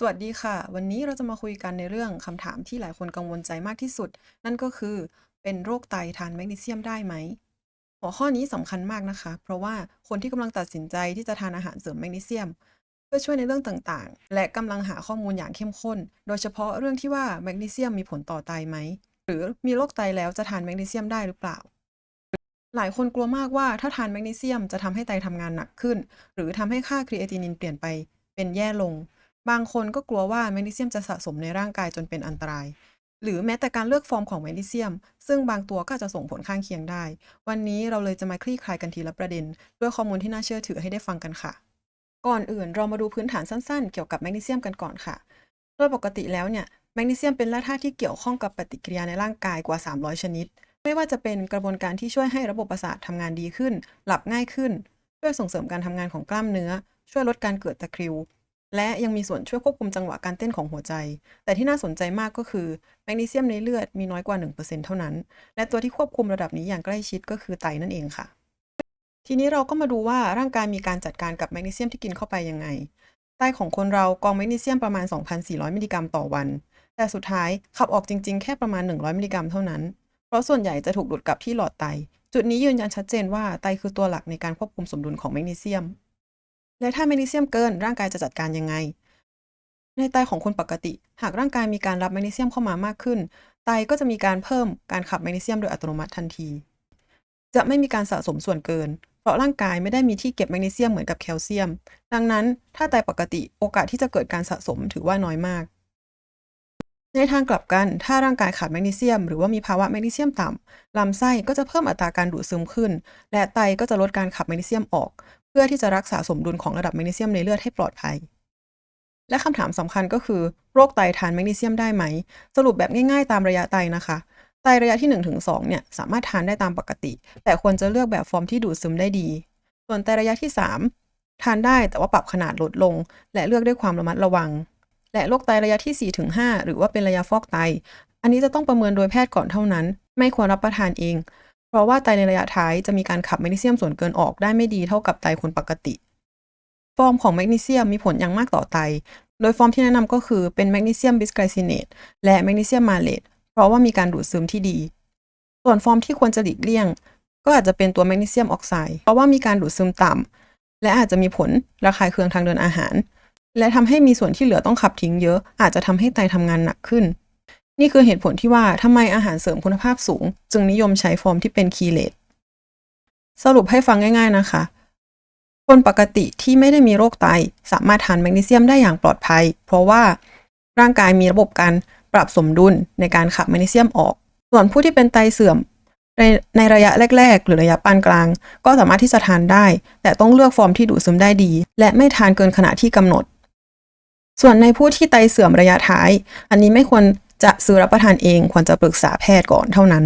สวัสดีค่ะ วันนี้เราจะมาคุยกันในเรื่องคำถามที่หลายคนกังวลใจมากที่สุด นั่นก็คือเป็นโรคไตทานแมกนีเซียมได้ไหม หัวข้อนี้สำคัญมากนะคะ เพราะว่าคนที่กำลังตัดสินใจที่จะทานอาหารเสริมแมกนีเซียม เพื่อช่วยในเรื่องต่างๆ และกำลังหาข้อมูลอย่างเข้มข้น โดยเฉพาะเรื่องที่ว่าแมกนีเซียมมีผลต่อไตไหม หรือมีโรคไตแล้วจะทานแมกนีเซียมได้หรือเปล่า หลายคนกลัวมากว่าถ้าทานแมกนีเซียมจะทำให้ไตทำงานหนักขึ้น หรือทำให้ค่าครีเอตินินเปลี่ยนไปเป็นแย่ลง บางคนก็กลัวว่าแมกนีเซียมจะสะสมในร่างกายจนเป็นอันตราย หรือแม้แต่การเลือกฟอร์มของแมกนีเซียม ซึ่งบางตัวก็จจะส่งผลข้างเคียงได้ วันนี้เราเลยจะมาคลี่คลายกันทีละประเด็น ด้วยข้อมูลที่น่าเชื่อถือให้ได้ฟังกันค่ะ ก่อนอื่นเรามาดูพื้นฐานสั้นๆ เกี่ยวกับแมกนีเซียมกันก่อนค่ะ โดยปกติแล้วเนี่ยแมกนีเซียมเป็นแร่ธาตุที่เกี่ยวข้องกับปฏิกิริยาในร่างกายกว่า 300 ชนิด ไม่ว่าจะเป็นกระบวนการที่ช่วยให้ระบบประสาททำงานดีขึ้น หลับง่ายขึ้น ช่วยส่งเสริมการทำงานของกล้ามเนื้อ ช่วยลดการเกิดตะคริว และยังมีส่วนช่วยควบคุมจังหวะการเต้นของหัวใจ แต่ที่น่าสนใจมากก็คือแมกนีเซียมในเลือดมีน้อยกว่า 1%เท่านั้น และตัวที่ควบคุมระดับนี้อย่างใกล้ชิดก็คือไตนั่นเองค่ะ ทีนี้เราก็มาดูว่าร่างกายมีการจัดการกับแมกนีเซียมที่กินเข้าไปยังไง ไตของคนเรากรองแมกนีเซียมประมาณ 2,400 มิลลิกรัมต่อวัน แต่สุดท้ายขับออกจริง ๆ แค่ประมาณ 100 มิลลิกรัมเท่านั้น เพราะส่วนใหญ่จะถูกดูดกลับที่หลอดไต จุดนี้ยืนยันชัดเจนว่าไตคือตัวหลักในการควบคุมสมดุลของแมกนีเซียม และถ้าแมกนีเซียมเกินร่างกายจะจัดการยังไง ในไตของคนปกติ หากร่างกายมีการรับแมกนีเซียมเข้ามามากขึ้น ไตก็จะมีการเพิ่มการขับแมกนีเซียมโดยอัตโนมัติทันที จะไม่มีการสะสมส่วนเกิน เพราะร่างกายไม่ได้มีที่เก็บแมกนีเซียมเหมือนกับแคลเซียม ดังนั้นถ้าไตปกติโอกาสที่จะเกิดการสะสมถือว่าน้อยมาก ในทางกลับกัน ถ้าร่างกายขาดแมกนีเซียม หรือว่ามีภาวะแมกนีเซียมต่ำลำไส้ก็จะเพิ่มอัตราการดูดซึมขึ้น และไตก็จะลดการขับแมกนีเซียมออก พื่อที่จะรักษาสมดุลของระดับแมกนีเซียมในเลือดให้ปลอดภัย และคำถามสำคัญก็คือ โรคไตทานแมกนีเซียมได้ไหม สรุปแบบง่ายๆ ตามระยะไตนะคะ ไตระยะที่ 1-2 เนี่ยสามารถทานได้ตามปกติ แต่ควรจะเลือกแบบฟอร์มที่ดูดซึมได้ดี ส่วนไตระยะที่ 3 ทานได้แต่ว่าปรับขนาดลดลง และเลือกด้วยความระมัดระวัง และโรคไตระยะที่ 4-5 หรือว่าเป็นระยะฟอกไต อันนี้จะต้องประเมินโดยแพทย์ก่อนเท่านั้น ไม่ควรรับประทานเอง เพราะว่าไตในระยะท้ายจะมีการขับแมกนีเซียมส่วนเกินออกได้ไม่ดีเท่ากับไตคนปกติ ฟอร์มของแมกนีเซียมมีผลอย่างมากต่อไต โดยฟอร์มที่แนะนำก็คือเป็นแมกนีเซียมบิสไกซินเนตและแมกนีเซียมมาเลตเพราะว่ามีการดูดซึมที่ดี ส่วนฟอร์มที่ควรจะหลีกเลี่ยง ก็อาจจะเป็นตัวแมกนีเซียมออกไซด์เพราะว่ามีการดูดซึมต่ำและอาจจะมีผลระคายเคืองทางเดินอาหาร และทำให้มีส่วนที่เหลือต้องขับทิ้งเยอะ อาจจะทำให้ไตทำงานหนักขึ้น นี่คือเหตุผลที่ว่าทำไมอาหารเสริมคุณภาพสูง จึงนิยมใช้ฟอร์มที่เป็นคีเลตสรุปให้ฟังง่าย ๆนะคะ คนปกติที่ไม่ได้มีโรคไต สามารถทานแมกนีเซียมได้อย่างปลอดภัย เพราะว่าร่างกายมีระบบการปรับสมดุลในการขับแมกนีเซียมออก ส่วนผู้ที่เป็นไตเสื่อมในในระยะแรก ๆ หรือระยะปานกลาง ก็สามารถที่จะทานได้ แต่ต้องเลือกฟอร์มที่ดูดซึมได้ดี และไม่ทานเกินขนาดที่กำหนด ส่วนในผู้ที่ไตเสื่อมระยะท้าย อันนี้ไม่ควร จะซื้อรับประทานเองควรจะปรึกษาแพทย์ก่อนเท่านั้น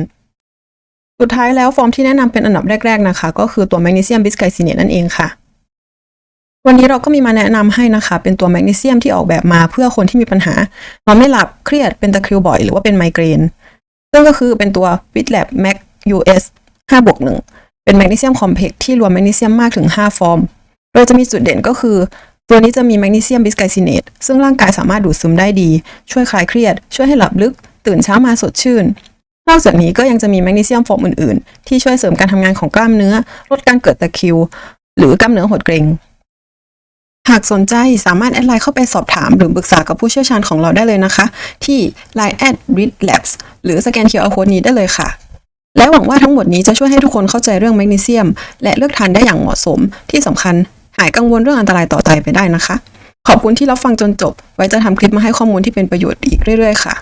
สุดท้ายแล้วฟอร์มที่แนะนำเป็นอันดับแรก ๆนะคะ ก็คือตัวแมกนีเซียมบิสไกซิเนตนั่นเองค่ะ วันนี้เราก็มีมาแนะนำให้นะคะ เป็นตัวแมกนีเซียมที่ออกแบบมาเพื่อคนที่มีปัญหานอนไม่หลับเครียดเป็นตะคริวบ่อยหรือว่าเป็นไมเกรนซึ่งก็คือเป็นตัว w i t l a b Mac US 5บวก1เป็นแมกนีเซียมคอมเพล็กที่รวมแมกนีเซียมมากถึง 5 ฟอร์ม โดยจะมีจุดเด่นก็คือ ตัวนี้จะมีแมกนีเซียมบิสไกซิเนตซึ่งร่างกายสามารถดูดซึมได้ดี ช่วยคลายเครียด ช่วยให้หลับลึก ตื่นเช้ามาสดชื่น นอกจากนี้ก็ยังจะมีแมกนีเซียมฟอร์มอื่นๆ ที่ช่วยเสริมการทำงานของกล้ามเนื้อ ลดการเกิดตะคริว หรือกล้ามเนื้อหดเกร็ง หากสนใจสามารถแอดไลน์เข้าไปสอบถามหรือปรึกษากับผู้เชี่ยวชาญของเราได้เลยนะคะ ที่ line at read labs หรือสแกน QR code นี้ได้เลยค่ะและหวังว่าทั้งหมดนี้จะช่วยให้ทุกคนเข้าใจเรื่องแมกนีเซียม และเลือกทานได้อย่างเหมาะสมที่สำคัญ หายกังวลเรื่องอันตรายต่อไตไปได้นะคะ ขอบคุณที่รับฟังจนจบ ไว้จะทำคลิปมาให้ข้อมูลที่เป็นประโยชน์อีกเรื่อยๆค่ะ